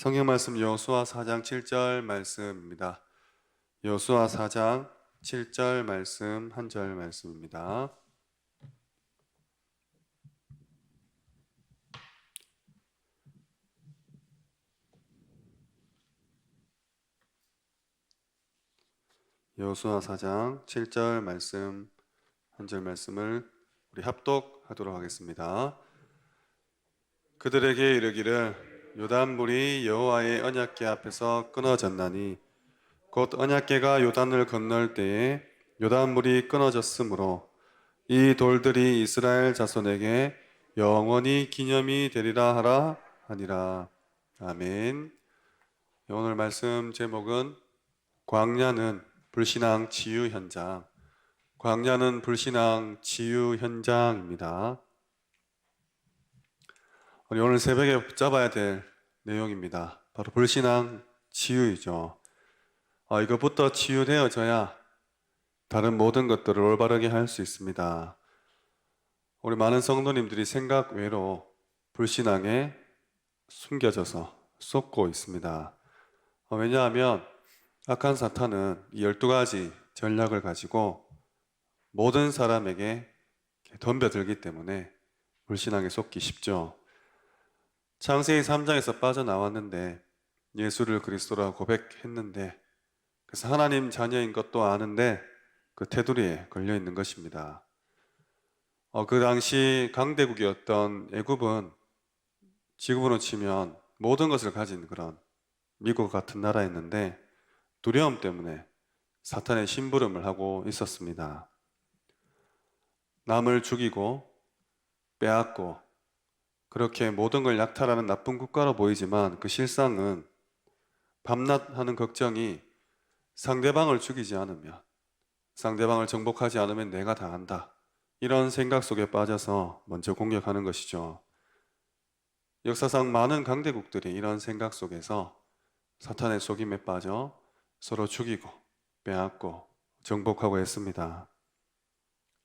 성경 말씀 여호수아 4장 7절 말씀입니다. 여호수아 4장 7절 말씀 한 절 말씀입니다. 여호수아 4장 7절 말씀 한 절 말씀을 우리 합독하도록 하겠습니다. 그들에게 이르기를 요단물이 여호와의 언약궤 앞에서 끊어졌나니 곧 언약궤가 요단을 건널 때에 요단물이 끊어졌으므로 이 돌들이 이스라엘 자손에게 영원히 기념이 되리라 하라 하니라. 아멘. 오늘 말씀 제목은 광야는 불신앙 치유 현장. 광야는 불신앙 치유 현장입니다. 우리 오늘 새벽에 붙잡아야 될 내용입니다. 바로 불신앙 치유이죠. 아, 이것부터 치유되어져야 다른 모든 것들을 올바르게 할 수 있습니다. 우리 많은 성도님들이 생각 외로 불신앙에 숨겨져서 쏟고 있습니다. 어, 왜냐하면 악한 사탄은 이 12가지 전략을 가지고 모든 사람에게 덤벼들기 때문에 불신앙에 속기 쉽죠. 창세기 3장에서 빠져나왔는데 예수를 그리스도라고 고백했는데 그래서 하나님 자녀인 것도 아는데 그 테두리에 걸려 있는 것입니다. 어, 그 당시 강대국이었던 애굽은 지금으로 치면 모든 것을 가진 그런 미국 같은 나라였는데 두려움 때문에 사탄의 심부름을 하고 있었습니다. 남을 죽이고 빼앗고 그렇게 모든 걸 약탈하는 나쁜 국가로 보이지만 그 실상은 밤낮 하는 걱정이 상대방을 죽이지 않으면 상대방을 정복하지 않으면 내가 당한다. 이런 생각 속에 빠져서 먼저 공격하는 것이죠. 역사상 많은 강대국들이 이런 생각 속에서 사탄의 속임에 빠져 서로 죽이고 빼앗고 정복하고 했습니다.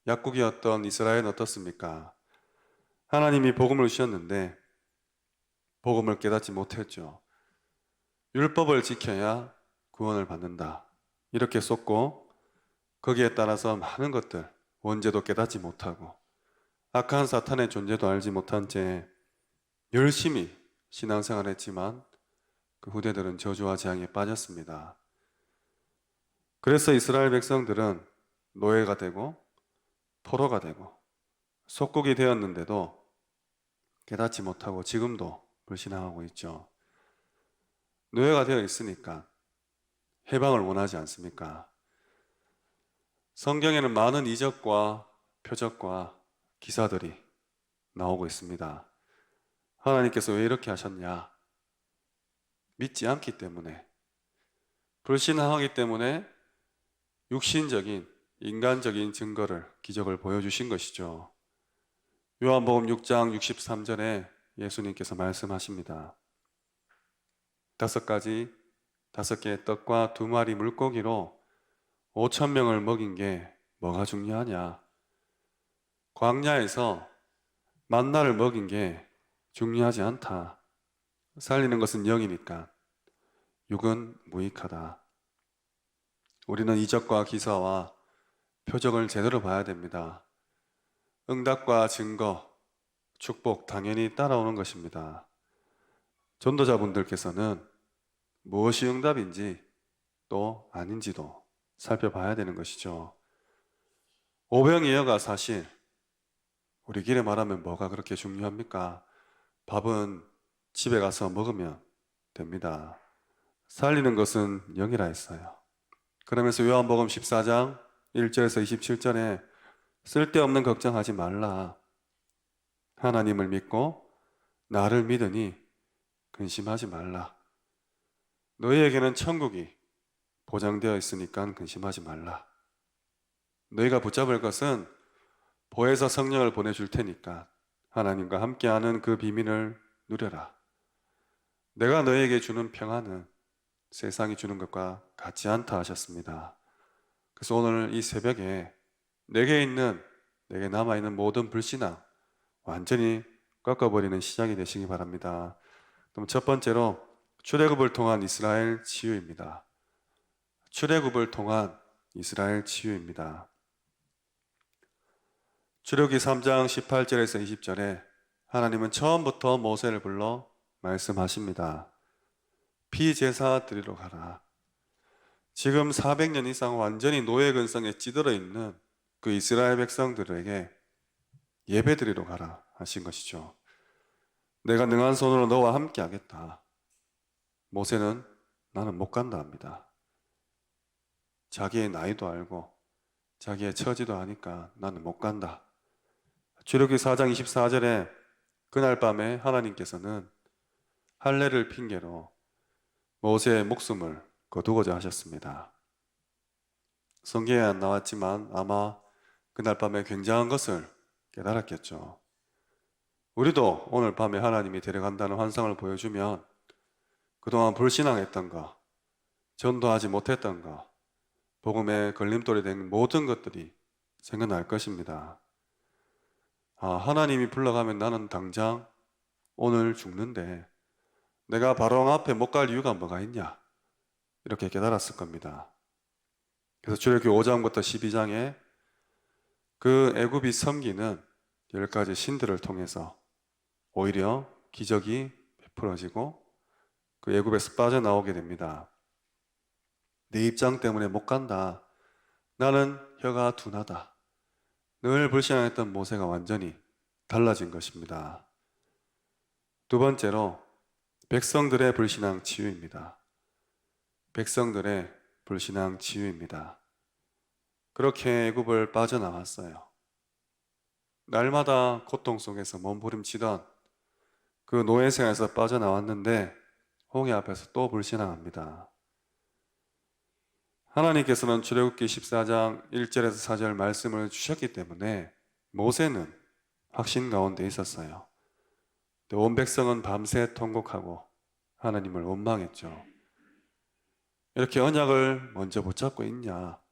약국이었던 이스라엘은 어떻습니까? 하나님이 복음을 주셨는데 복음을 깨닫지 못했죠. 율법을 지켜야 구원을 받는다. 이렇게 쏟고 거기에 따라서 많은 것들 원죄도 깨닫지 못하고 악한 사탄의 존재도 알지 못한 채 열심히 신앙생활 했지만 그 후대들은 저주와 재앙에 빠졌습니다. 그래서 이스라엘 백성들은 노예가 되고 포로가 되고 속국이 되었는데도 깨닫지 못하고 지금도 불신앙하고 있죠. 노예가 되어 있으니까 해방을 원하지 않습니까? 성경에는 많은 이적과 표적과 기사들이 나오고 있습니다. 하나님께서 왜 이렇게 하셨냐? 믿지 않기 때문에, 불신앙하기 때문에 육신적인, 인간적인 증거를, 기적을 보여주신 것이죠. 요한복음 6장 63절에 예수님께서 말씀하십니다. 다섯 가지, 다섯 개의 떡과 두 마리 물고기로 5천 명을 먹인 게 뭐가 중요하냐? 광야에서 만나를 먹인 게 중요하지 않다. 살리는 것은 영이니까 육은 무익하다. 우리는 이적과 기사와 표적을 제대로 봐야 됩니다. 응답과 증거, 축복 당연히 따라오는 것입니다. 전도자분들께서는 무엇이 응답인지 또 아닌지도 살펴봐야 되는 것이죠. 오병이어가 사실 우리 길에 말하면 뭐가 그렇게 중요합니까? 밥은 집에 가서 먹으면 됩니다. 살리는 것은 영이라 했어요. 그러면서 요한복음 14장 1절에서 27절에 쓸데없는 걱정하지 말라. 하나님을 믿고 나를 믿으니 근심하지 말라. 너희에게는 천국이 보장되어 있으니까 근심하지 말라. 너희가 붙잡을 것은 보혜사 성령을 보내줄 테니까 하나님과 함께하는 그 비밀을 누려라. 내가 너희에게 주는 평안은 세상이 주는 것과 같지 않다 하셨습니다. 그래서 오늘 이 새벽에 내게 있는, 내게 남아 있는 모든 불신앙 완전히 꺾어버리는 시작이 되시기 바랍니다. 그럼 첫 번째로 출애굽을 통한 이스라엘 치유입니다. 출애굽을 통한 이스라엘 치유입니다. 출애굽기 3장 18절에서 20절에 하나님은 처음부터 모세를 불러 말씀하십니다. 피제사 드리러 가라. 지금 400년 이상 완전히 노예 근성에 찌들어 있는 그 이스라엘 백성들에게 예배 드리러 가라 하신 것이죠. 내가 능한 손으로 너와 함께 하겠다. 모세는 나는 못 간다 합니다. 자기의 나이도 알고 자기의 처지도 아니까 나는 못 간다. 출애굽기 4장 24절에 그날 밤에 하나님께서는 할례를 핑계로 모세의 목숨을 거두고자 하셨습니다. 성경에 안 나왔지만 아마 그날 밤에 굉장한 것을 깨달았겠죠. 우리도 오늘 밤에 하나님이 데려간다는 환상을 보여주면 그동안 불신앙했던 거, 전도하지 못했던 거, 복음에 걸림돌이 된 모든 것들이 생각날 것입니다. 아, 하나님이 불러가면 나는 당장 오늘 죽는데 내가 바로 앞에 못 갈 이유가 뭐가 있냐? 이렇게 깨달았을 겁니다. 그래서 출애굽기 5장부터 12장에 그 애굽이 섬기는 열 가지 신들을 통해서 오히려 기적이 베풀어지고 그 애굽에서 빠져나오게 됩니다. 내 입장 때문에 못 간다. 나는 혀가 둔하다. 늘 불신앙했던 모세가 완전히 달라진 것입니다. 두 번째로 백성들의 불신앙 치유입니다. 백성들의 불신앙 치유입니다. 그렇게 애굽을 빠져나왔어요. 날마다 고통 속에서 몸부림치던 그 노예 생에서 빠져나왔는데 홍해 앞에서 또 불신앙합니다. 하나님께서는 출애굽기 14장 1절에서 4절 말씀을 주셨기 때문에 모세는 확신 가운데 있었어요. 온 백성은 밤새 통곡하고 하나님을 원망했죠. 이렇게 언약을 먼저 붙잡고 있냐?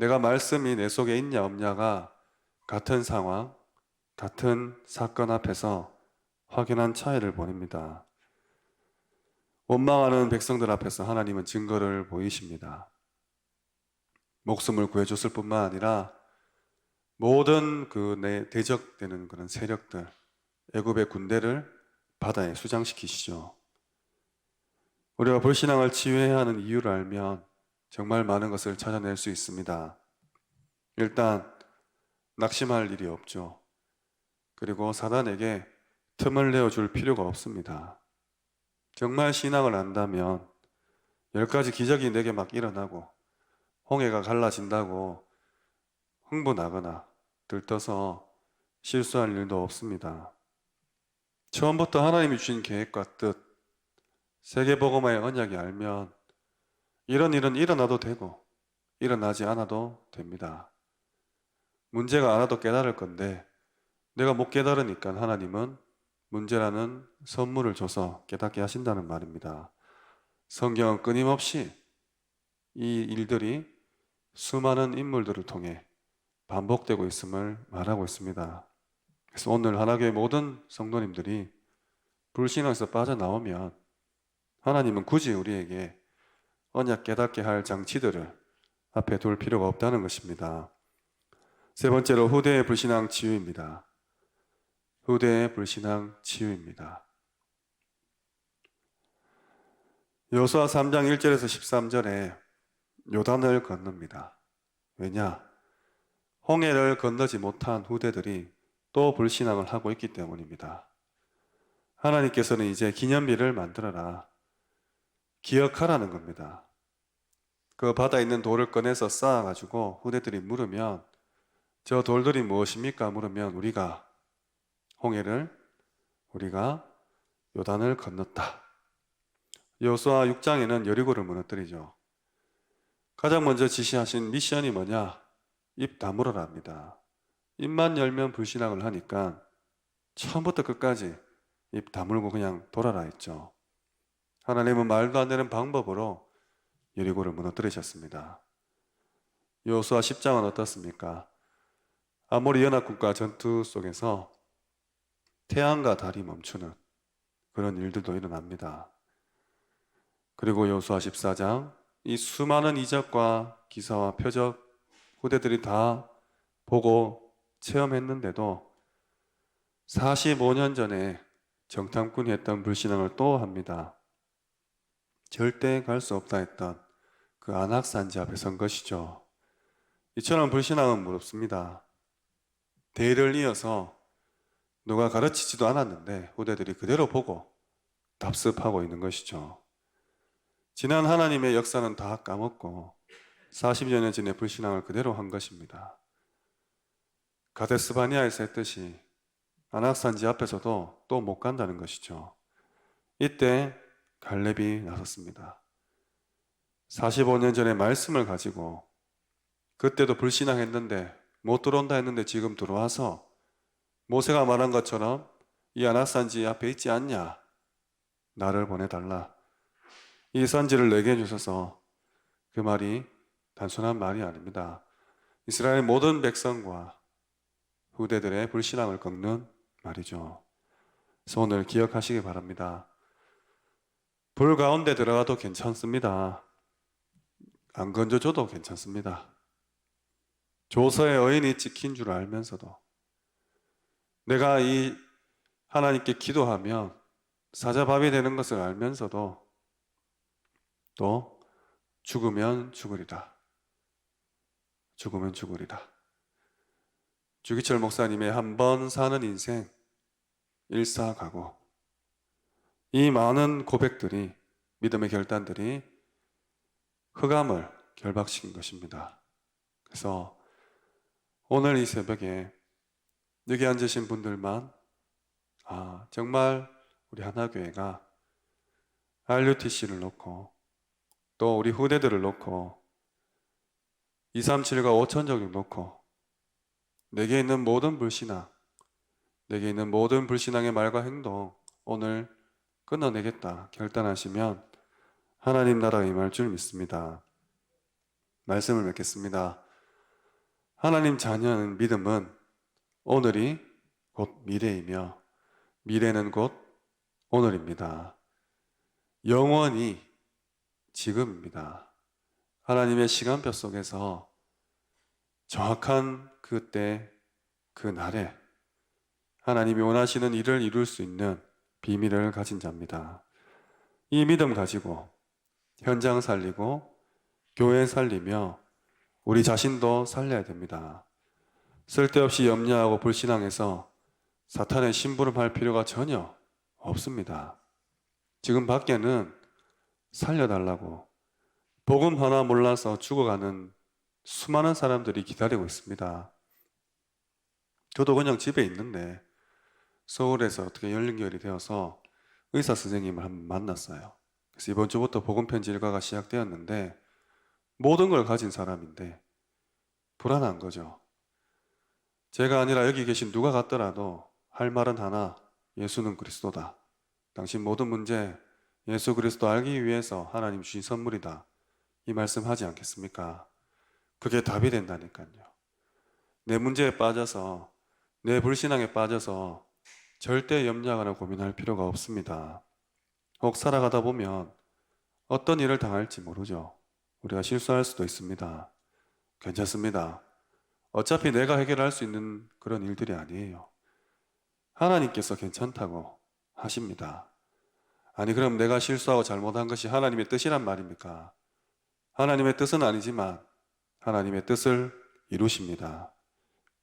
내가 말씀이 내 속에 있냐 없냐가 같은 상황, 같은 사건 앞에서 확연한 차이를 보냅니다. 원망하는 백성들 앞에서 하나님은 증거를 보이십니다. 목숨을 구해줬을 뿐만 아니라 모든 그 내 대적되는 그런 세력들, 애굽의 군대를 바다에 수장시키시죠. 우리가 불신앙을 치유해야 하는 이유를 알면 정말 많은 것을 찾아낼 수 있습니다. 일단 낙심할 일이 없죠. 그리고 사단에게 틈을 내어줄 필요가 없습니다. 정말 신앙을 안다면 열 가지 기적이 내게 막 일어나고 홍해가 갈라진다고 흥분하거나 들떠서 실수할 일도 없습니다. 처음부터 하나님이 주신 계획과 뜻, 세계복음화의 언약이 알면 이런 일은 일어나도 되고 일어나지 않아도 됩니다. 문제가 않아도 깨달을 건데 내가 못 깨달으니까 하나님은 문제라는 선물을 줘서 깨닫게 하신다는 말입니다. 성경은 끊임없이 이 일들이 수많은 인물들을 통해 반복되고 있음을 말하고 있습니다. 그래서 오늘 하나교회 모든 성도님들이 불신앙에서 빠져나오면 하나님은 굳이 우리에게 언약 깨닫게 할 장치들을 앞에 둘 필요가 없다는 것입니다. 세 번째로 후대의 불신앙 치유입니다. 후대의 불신앙 치유입니다. 여수와 3장 1절에서 13절에 요단을 건넙니다. 왜냐? 홍해를 건너지 못한 후대들이 또 불신앙을 하고 있기 때문입니다. 하나님께서는 이제 기념비를 만들어라. 기억하라는 겁니다. 그 바다에 있는 돌을 꺼내서 쌓아가지고 후대들이 물으면 저 돌들이 무엇입니까? 물으면 우리가 홍해를 우리가 요단을 건넜다. 여호수아 6장에는 여리고를 무너뜨리죠. 가장 먼저 지시하신 미션이 뭐냐? 입 다물어라 합니다. 입만 열면 불신앙을 하니까 처음부터 끝까지 입 다물고 그냥 돌아라 했죠. 하나님은 말도 안 되는 방법으로 여리고를 무너뜨리셨습니다. 여호수아 10장은 어떻습니까? 아모리 연합군과 전투 속에서 태양과 달이 멈추는 그런 일들도 일어납니다. 그리고 요수아 14장 이 수많은 이적과 기사와 표적 후대들이 다 보고 체험했는데도 45년 전에 정탐꾼이 했던 불신앙을 또 합니다. 절대 갈 수 없다 했던 그 안악산지 앞에 선 것이죠. 이처럼 불신앙은 무섭습니다. 대를 이어서 누가 가르치지도 않았는데 후대들이 그대로 보고 답습하고 있는 것이죠. 지난 하나님의 역사는 다 까먹고 40여 년 전의 불신앙을 그대로 한 것입니다. 가데스 바니아에서 했듯이 안악산지 앞에서도 또 못 간다는 것이죠. 이때 갈렙이 나섰습니다. 45년 전에 말씀을 가지고 그때도 불신앙했는데 못 들어온다 했는데 지금 들어와서 모세가 말한 것처럼 이 아나산지 앞에 있지 않냐? 나를 보내달라. 이 선지를 내게 주셔서 그 말이 단순한 말이 아닙니다. 이스라엘 모든 백성과 후대들의 불신앙을 꺾는 말이죠. 오늘 기억하시기 바랍니다. 불 가운데 들어가도 괜찮습니다. 안 건져줘도 괜찮습니다. 조서의 의인이 찍힌 줄 알면서도 내가 이 하나님께 기도하면 사자밥이 되는 것을 알면서도 또 죽으면 죽으리라. 죽으면 죽으리라. 주기철 목사님의 한 번 사는 인생 일사가고 이 많은 고백들이 믿음의 결단들이 흑암을 결박시킨 것입니다. 그래서 오늘 이 새벽에 여기 앉으신 분들만 아 정말 우리 하나교회가 RUTC를 놓고 또 우리 후대들을 놓고 237과 5천적을 놓고 내게 있는 모든 불신앙 내게 있는 모든 불신앙의 말과 행동 오늘 끊어내겠다 결단하시면 하나님 나라가 임할 줄 믿습니다. 말씀을 맺겠습니다. 하나님 자녀는 믿음은 오늘이 곧 미래이며 미래는 곧 오늘입니다. 영원히 지금입니다. 하나님의 시간표 속에서 정확한 그때 그 날에 하나님이 원하시는 일을 이룰 수 있는 비밀을 가진 자입니다. 이 믿음 가지고 현장 살리고 교회 살리며 우리 자신도 살려야 됩니다. 쓸데없이 염려하고 불신앙해서 사탄의 심부름할 필요가 전혀 없습니다. 지금 밖에는 살려달라고 복음 하나 몰라서 죽어가는 수많은 사람들이 기다리고 있습니다. 저도 그냥 집에 있는데 서울에서 어떻게 연결이 되어서 의사 선생님을 한번 만났어요. 그래서 이번 주부터 복음 편지 일과가 시작되었는데 모든 걸 가진 사람인데 불안한 거죠. 제가 아니라 여기 계신 누가 같더라도 할 말은 하나, 예수는 그리스도다. 당신 모든 문제 예수 그리스도 알기 위해서 하나님 주신 선물이다. 이 말씀 하지 않겠습니까? 그게 답이 된다니까요. 내 문제에 빠져서 내 불신앙에 빠져서 절대 염려하거나 고민할 필요가 없습니다. 혹 살아가다 보면 어떤 일을 당할지 모르죠. 우리가 실수할 수도 있습니다. 괜찮습니다. 어차피 내가 해결할 수 있는 그런 일들이 아니에요. 하나님께서 괜찮다고 하십니다. 아니, 그럼 내가 실수하고 잘못한 것이 하나님의 뜻이란 말입니까? 하나님의 뜻은 아니지만 하나님의 뜻을 이루십니다.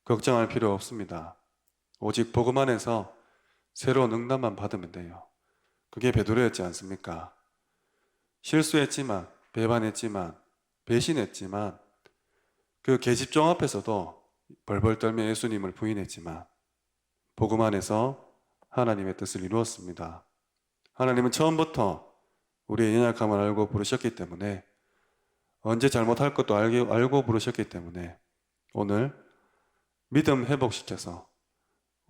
걱정할 필요 없습니다. 오직 복음 안에서 새로운 응답만 받으면 돼요. 그게 베드로였지 않습니까? 실수했지만 배반했지만 배신했지만 그 계집종 앞에서도 벌벌 떨며 예수님을 부인했지만 복음 안에서 하나님의 뜻을 이루었습니다. 하나님은 처음부터 우리의 연약함을 알고 부르셨기 때문에 언제 잘못할 것도 알고, 부르셨기 때문에 오늘 믿음 회복시켜서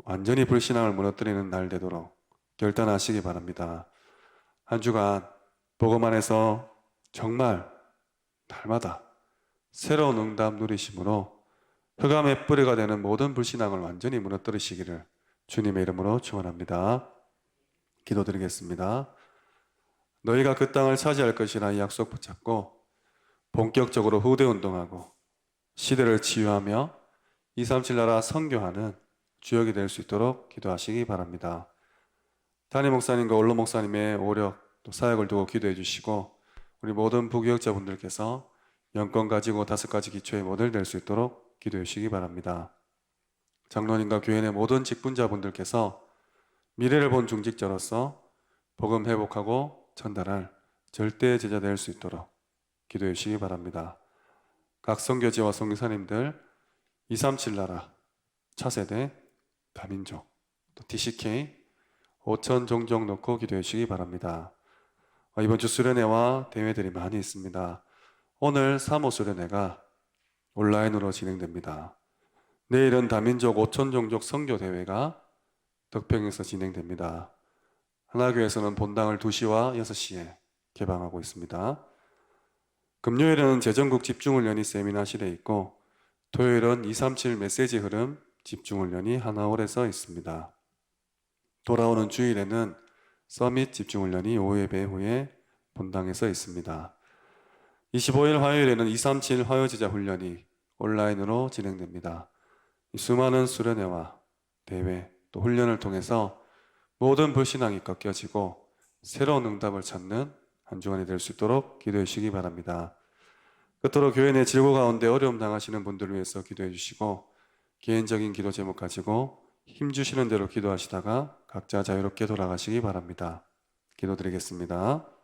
완전히 불신앙을 무너뜨리는 날 되도록 결단하시기 바랍니다. 한 주간 복음 안에서 정말 날마다 새로운 응답 누리심으로 흑암의 뿌리가 되는 모든 불신앙을 완전히 무너뜨리시기를 주님의 이름으로 축원합니다. 기도드리겠습니다. 너희가 그 땅을 차지할 것이라 이 약속 붙잡고 본격적으로 후대 운동하고 시대를 치유하며 237 나라 선교하는 주역이 될 수 있도록 기도하시기 바랍니다. 담임 목사님과 원로 목사님의 오력 또 사역을 두고 기도해 주시고 우리 모든 부교역자분들께서 영권 가지고 다섯 가지 기초의 모델 될 수 있도록 기도해 주시기 바랍니다. 장로님과 교회 의 모든 직분자분들께서 미래를 본 중직자로서 복음 회복하고 전달할 절대 제자 될 수 있도록 기도해 주시기 바랍니다. 각 선교지와 선교사님들 237 나라 차세대 다민족 또 DCK 5천 종족 놓고 기도해 주시기 바랍니다. 어, 이번 주 수련회와 대회들이 많이 있습니다. 오늘 3호 수련회가 온라인으로 진행됩니다. 내일은 다민족 5천 종족 선교 대회가 덕평에서 진행됩니다. 하나교에서는 본당을 2시와 6시에 개방하고 있습니다. 금요일은 재정국 집중훈련이 세미나실에 있고 토요일은 237 메시지 흐름 집중훈련이 하나홀에서 있습니다. 돌아오는 주일에는 서밋 집중훈련이 오후 예배 후에 본당에서 있습니다. 25일 화요일에는 237 화요제자 훈련이 온라인으로 진행됩니다. 이 수많은 수련회와 대회 또 훈련을 통해서 모든 불신앙이 꺾여지고 새로운 응답을 찾는 한 주간이 될 수 있도록 기도해 주시기 바랍니다. 끝으로 교회 내 질고 가운데 어려움 당하시는 분들을 위해서 기도해 주시고 개인적인 기도 제목 가지고 힘 주시는 대로 기도하시다가 각자 자유롭게 돌아가시기 바랍니다. 기도드리겠습니다.